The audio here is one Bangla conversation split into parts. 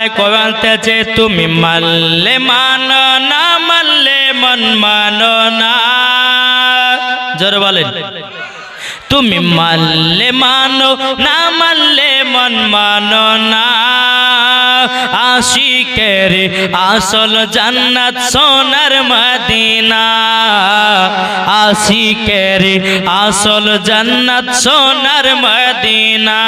বলতেছে তুমি মানলে মানো না, মানলে মন মানো না। জোরে বলেন। তুমি মানলে মানো না, মানলে মন মানো না। আশিকের আসল জান্নাত সোনার মদিনা। আশিকের আসল জান্নাত সোনার মদিনা।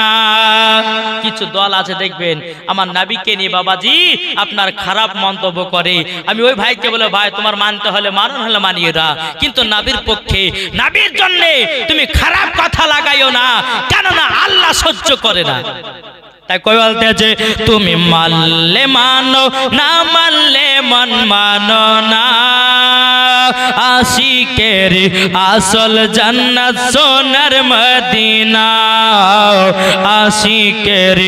কিছু দল আছে, দেখবেন, আমার নাবিকে নিয়ে বাবাজি আপনার খারাপ মন্তব্য করে। আমি ওই ভাইকে বলে, ভাই, তোমার মানতে হলে মারণ হলে মানিয়ে না কিন্তু নাবির পক্ষে, নাবির জন্য তুমি খারাপ কথা লাগাইও না, কেননা আল্লাহ সহ্য করে না। তাই কই বলতে আছে, তুমি মানলে মানো, না মানলে মন মানো না। আশিকের আসল জান্নাত সোনার মদিনা। আশিকের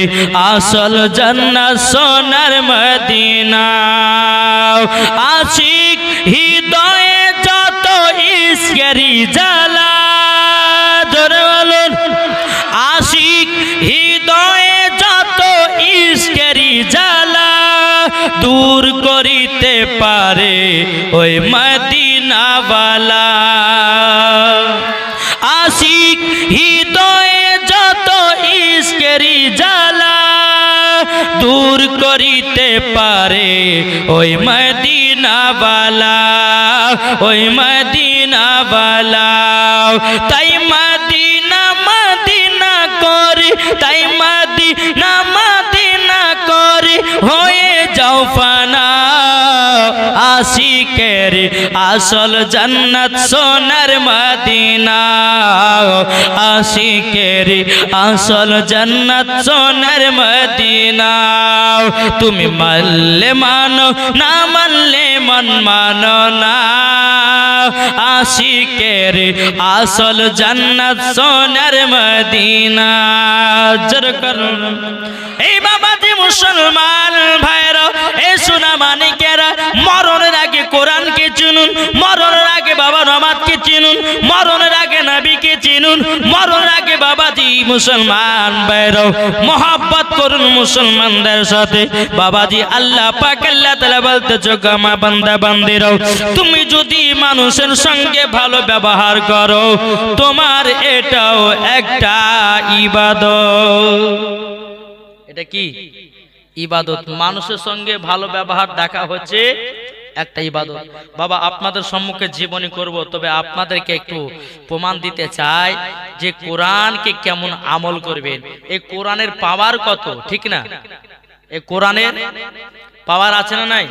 আসল জান্নাত সোনার মদিনা। আশিক হৃদয়ে যত ইস্কেরি জ্বালা ধরে বলুন। আশিক হৃদয়ে যত ইস্কেরি জ্বালা, দূর করিতে পারে ওই মদিনাওয়ালা আশিক হৃদয়ে যত ইস্কেরি জ্বালা দূর করিতে পারে ওই মদিনাওয়ালা ওই মদিনাওয়ালা। তাই মদিনা মদিনা করে, তাই মদিনা আশিকের আসল জান্নাত সোনার মদিনা। আশিকের আসল জন্নত সোনার মদিনা। তুমি মানলে মানো, না মানলে মন মানো না। আশিকের আসল জান্নাত সোনার মদিনা। জোর এই বাবাজি মুসলমান ভাইরা এই সোনা মানিকেরা মরণের আগে কোরআনকে চিনুন মরণের আগে বাবা নমাজকে চিনুন মরণের আগে নবীকে চিনুন মরণের আগে বাবাজি মুসলমান ভাইরা মোহাব্বত করুন মুসলমানদের সাথে। বাবাজি আল্লাহ পাক আল্লাহ তাআলা বলতে গামা বান্দা বান্দিরাও, তুমি যদি মানুষের সঙ্গে ভালো ব্যবহার করো, তোমার এটাও একটা ইবাদত। এটা কি? ইবাদত। মানুষের সঙ্গে ভালো ব্যবহার দেখা হচ্ছে একটা ইবাদত। বাবা, আপনাদের সম্মুখে জীবনী করব, তবে আপনাদেরকে একটু প্রমাণ দিতে চাই যে কোরআনকে কেমন আমল করবেন। এই কোরআনের পাওয়ার কত, ঠিক না? এই কোরআনের পাওয়ার আছে না নাই?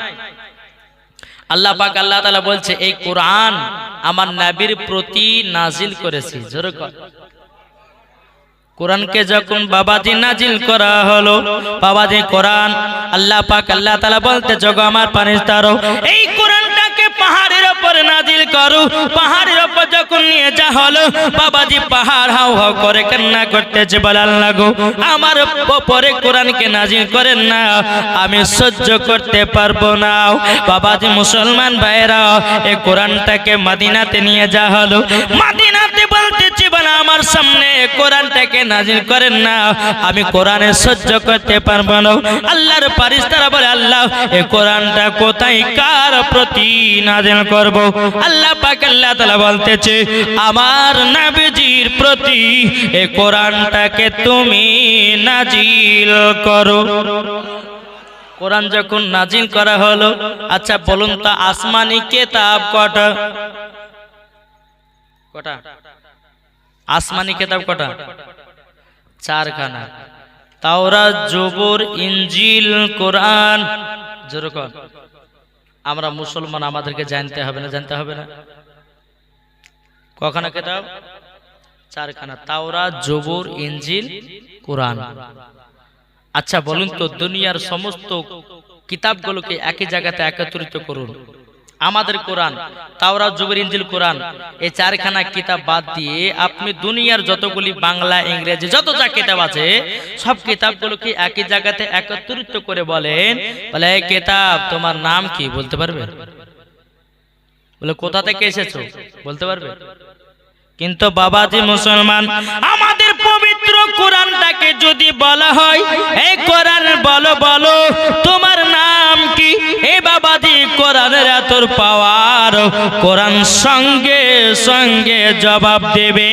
আল্লাহ পাক, আল্লাহ তাআলা বলছে, এই কোরআন আমার নবীর প্রতি নাজিল করেছি। জোরে কোরআনকে যখন বাবাজি নাজিল করা হলো, বাবাজি কোরআন, আল্লাহ পাক, আল্লাহ তাআলা বলতে, জগ আমার পানি তারো এই কোরআনটাকে পাহাড়ের উপর নাজিল করো। পাহাড়ের উপর যখন নিয়ে যা হলো, বাবাজি পাহাড় হাউ হাউ করে কান্না করতেছে বলার লাগো আমার উপরে কোরআনকে নাজিল করেন না, আমি সহ্য করতে পারব না। বাবাজি মুসলমান ভাইরা এই কোরআনটাকে মদিনাতে নিয়ে যা হলো বলে আমার সামনে কোরআনটাকে নাজিল করেন না, আমি কোরআনে সহ্য করতে পারব না। আল্লাহর পারিস্তারা বলে, আল্লাহ এই কোরআনটা কোথায়, কার প্রতি নাজিল করব? আল্লাহ পাক আল্লাহ তাআলা বলতেছে, আমার নবীজির প্রতি এই কোরআনটাকে তুমি নাজিল করো। কোরআন যখন নাজিল করা হলো আচ্ছা বলুন তো, আসমানি কেতাব কটা? কটা? আসমানি কেতাব কটা? চারখানা। তাওরা জবর ইঞ্জিল কোরআন। যেরকম আমরা মুসলমান আমাদেরকে জানতে হবে না জানতে হবে না। কখানা কেতাব? চারখানা। তাওরা জবর ইঞ্জিল কোরআন। আচ্ছা বলুন তো দুনিয়ার সমস্ত কিতাবগুলোকে একই জায়গাতে একত্রিত করুন। আমাদের কোরআন তাওরা জুবের ইঞ্জিল কোরআন, এই চারখানা কিতাব বাদ দিয়ে আপনি দুনিয়ার যতগুলি বাংলা, ইংরেজি, যত যা কিতাব আছে, সব কিতাবগুলোকে একই জায়গাতে একত্রিত করে বলেন, বলে, এই কিতাব, তোমার নাম কি? বলতে পারবে? বলে, কোথা থেকে এসেছ? বলতে পারবে? কিন্তু বাবাজি মুসলমান, আমাদের পবিত্র কোরআনটাকে যদি বলা হয়, এই কোরআন বলো বলো, তোমার নাম এত পাওয়ার কোরআন সঙ্গে সঙ্গে জবাব দেবে।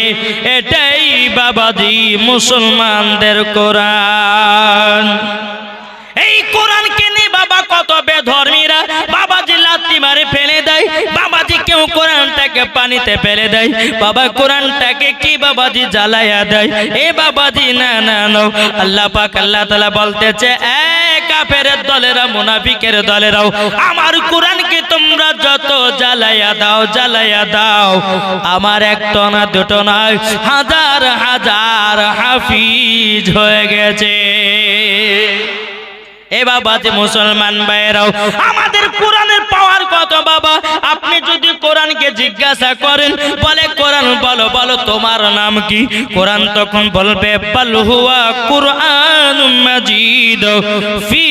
এটাই বাবাদি মুসলমানদের কোরআন। এই কোরআনকে নিয়ে বাবা কত বেধর্মীরা মারে ফেলে দেয়, বাবাজি কেউ কোরআনটাকে পানিতে ফেলে দেয়। বাবা কোরআনটাকে কি বাবাজি জ্বালাইয়া দেয়? এ বাবাজি, না না না। আল্লাহ পাক, আল্লাহ তাআলা বলতেছে কাফের দলেরা, মুনাফিকের দলেরাও, আমার কোরআনকে তোমরা যত জ্বালাইয়া দাও জ্বালাইয়া দাও। আমার একটা না দুটো নয়, হাজার হাজার হাফিজ হয়ে গেছে। এ বাবা যে মুসলমান ভাইরাও আমাদের কোরআনের বাবা, আপনি যদি কোরআনকে জিজ্ঞাসা করেন, বলে, কোরআন বলো বলো, তোমার নাম কি? কোরআন তখন বলবে পালহুয়া হুয়া কুরআন মাজিদ ফি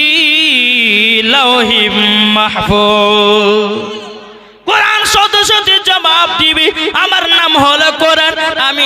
লাউহিম মাহফুজ।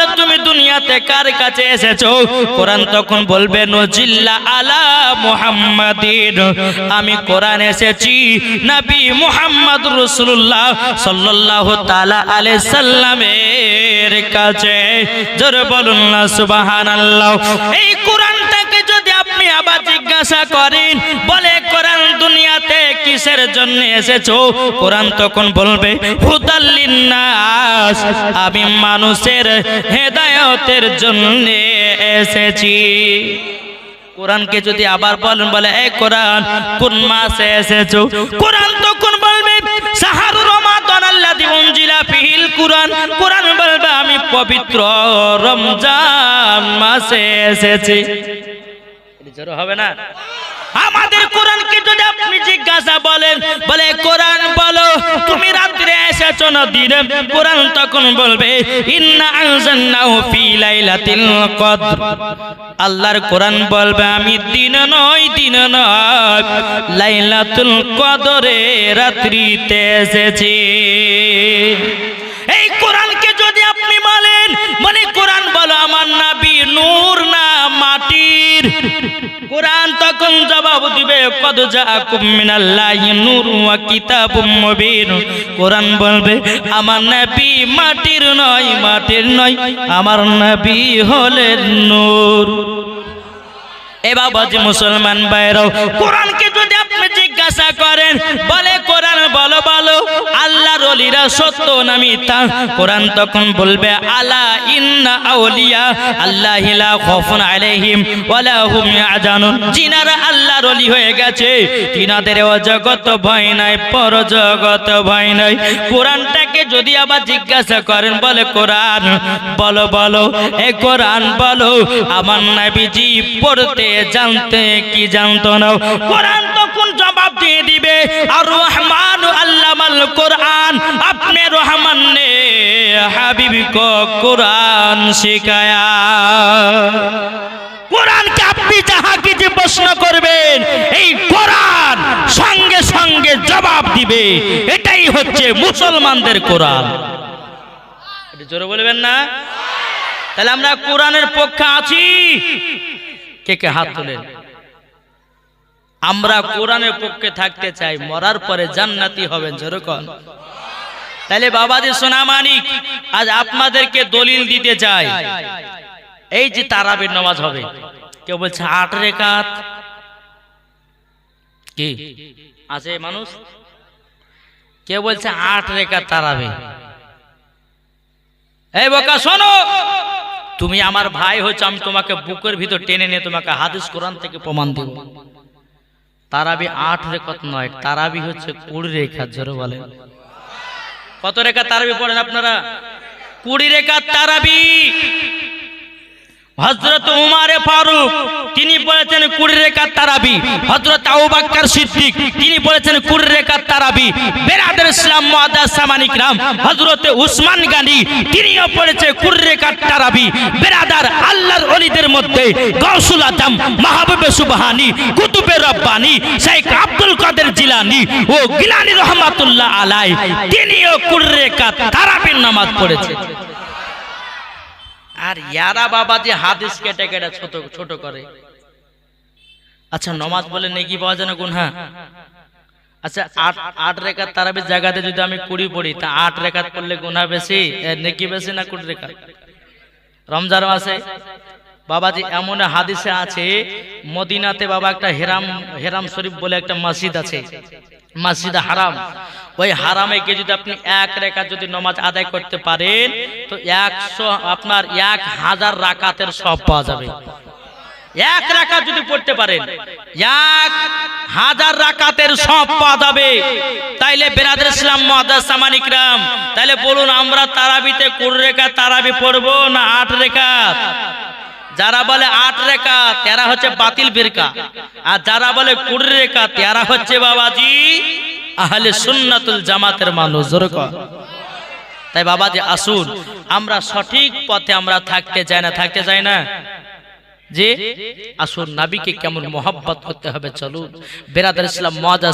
বলো, তুমি দুনিয়াতে কার কাছে এসেছ? কোরআন তখন বলবে, নজিল্লা আলা মুহাম্মাদিন। আমি কোরআন এসেছি, নবী মুহাম্মদ রাসূলুল্লাহ সাল্লাল্লাহু তাআলা আলাইহি সাল্লামের কাছে। জোরে বলুন না, সুবহানাল্লাহ। এই কোরআনটাকে যদি আপনি আবার জিজ্ঞাসা করেন, বলে দুনিয়াতে কিসের জন্য এসেছ? কোরআন তখন বলবে নাস আমি মানুষের হেদায়তের জন্য এসেছি। কোরআনকে যদি আবার বলেন, বলে, এ কোরআন, কোন মাসে এসেছ? কোরআন তখন বলবে, সাহারু রমাদান আল্লাযী উনজিলা ফিহিল কোরআন। কোরআন বলবে, আমি পবিত্র রমজান মাসে এসেছি। জোর হবে না? আমাদের কোরআনকে যদি আপনি জিজ্ঞাসা বলেন, বলে, কোরআন বলো, তুমি রাত্রে এসেছ না দিনে? কোরআন তখন বলবে, ইন্না আনজালনাহু ফি লাইলাতিল কদর। আল্লাহর কোরআন বলবে, আমি দিন নয় দিন নয়, লাইলাতুল কদরে রাত্রিতে এসেছি। এই কোরআন তখন জবাব দিবে, কদ জাআকুম মিনাল্লাহি নূর ওয়া কিতাবুম বলবে, আমার নবী মাটির নয় মাটির নয়, আমার নবী হলেন নূর। এ যে মুসলমান বাইরাও কোরআনকে যদি আপনি জিজ্ঞাসা করেন, বলে কোরআন বলো বলো আল্লাহর সত্য না মিথ্যা কোরআন তখন বলবে, আলা ইন্না আউলিয়া, আল্লাহি লা খাউফুন আলাইহিম ওয়ালা হুম ইয়াজানুন জিনারা আল্লাহর ওলি হয়ে গেছে। তিনাদের ও জগত ভয় নাই পর জগত ভয় নাই। কোরআনটাকে যদি আবার জিজ্ঞাসা করেন, বলে, কোরআন, বলো বলো, এ কোরআন বলো, আমার নবীজি পড়তে জানতে কি জানতো না? কোরআন তখন জবাব দিয়ে দিবে, আর রহমান আল্লামাল কোরআন। আপনি রহমান নে হাবিব কোরআন শিখায়া। কোরআনকে আপনি যাহা কিছু প্রশ্ন করবেন, এই কোরআন সঙ্গে সঙ্গে জবাব দিবে। এটাই হচ্ছে মুসলমানদের কোরআন। জোরে বলবেন না? তাহলে আমরা কোরআনের পক্ষে আছি। কে কে হাত তোলেন? আমরা কোরআনের পক্ষে থাকতে চাই, মরার পরে জান্নাতি হবেন, যেরকম। তাহলে বাবাজি, সোনা মানিক, আজ আপনাদেরকে দলিল দিতে চাই। এই যে তারাবির নামাজ হবে, কেউ বলছে আট রেখাত। কি? আছে মানুষ? কেউ বলছে আট রেখাত তারাবে। এই বোকা, শোনো! তুমি আমার ভাই হচ্ছে আমি তোমাকে বুকের ভিতর টেনে নিয়ে তোমাকে হাদিস কোরআন থেকে প্রমাণ দেব। তারাবি আট রেখত নয়, তারাবি হচ্ছে কুড়ি রেখা, জোরে বলেন। কত রেখা তারাবি পড়েন আপনারা? কুড়ি রেখা তারাবি। হজরত উমারে ফারুক, তিনি বলেছেন কুড়ি রেখা তারাবি। হজরত আবু বাক্কার সিদ্দিক, তিনি বলেছেন কুড়ি রেখা তারাবি। বেরাদের ইসলাম মুআদ্দাস সামানিক রাম হজরত উসমান গানি, তিনিও পড়েছে কুড়ি রেখা তারাবি। বেরাদার আল্লাহর অলিদের মধ্যে গৌসুল আজম, মাহবুবে সুবহানি, কুতুবে রব্বানি শেখ আব্দুল কাদের জিলানি ও গিলানি রহমাতুল্লাহ আলাই তিনিও কুড়ি রেখা তারাবির নামাজ পড়েছে। আর ইয়ারা বাবা যে হাদিস কেটে কেটে ছোট ছোট করে। আচ্ছা নমাজ বলে নেকি পাওয়া যায় না গুনহা? আচ্ছা আট আট রেখাত তারাবির জায়গাতে যদি আমি কুড়ি পড়ি, তা আট রেখাত পড়লে গুনহা বেশি নেকি বেশি না কুড়ি রেখাত? রমজান মাসে বাবাজি এমন হাদিসে আছে, মদিনাতে বাবা একটা হেরাম হেরাম শরীফ বলে একটা মসজিদ আছে। মসজিদ হারাম। ওই হারামে গিয়ে যদি আপনি এক রেখা যদি নমাজ আদায় করতে পারেন, তো একশো আপনার এক হাজার রাকাতের সব পাওয়া যাবে। এক রাকাত যদি পড়তে পারেন, এক হাজার রাকাতের সব পাওয়া যাবে। তাইলে বেরাদের ইসলাম, মহাদাস সামানিকরাম তাইলে বলুন, আমরা তারাবিতে কুড়ি রেখা তারাবি পড়ব না আট রেখাত? যারা বলে আট রেখা, তেরা হচ্ছে বাতিল বেরকা আর যারা বলে কুড়ি রেখা, তেরা হচ্ছে বাবাজি আহলে সুন্নাতুল জামাতের মানুষ। তাই বাবাজি, আসুন, আমরা সঠিক পথে আমরা থাকতে চাই না, থাকতে চাই না। যে আসুন, নাবিকে কেমন মোহাব্বত করতে হবে, চলুন। বেরাদার ইসলাম মজা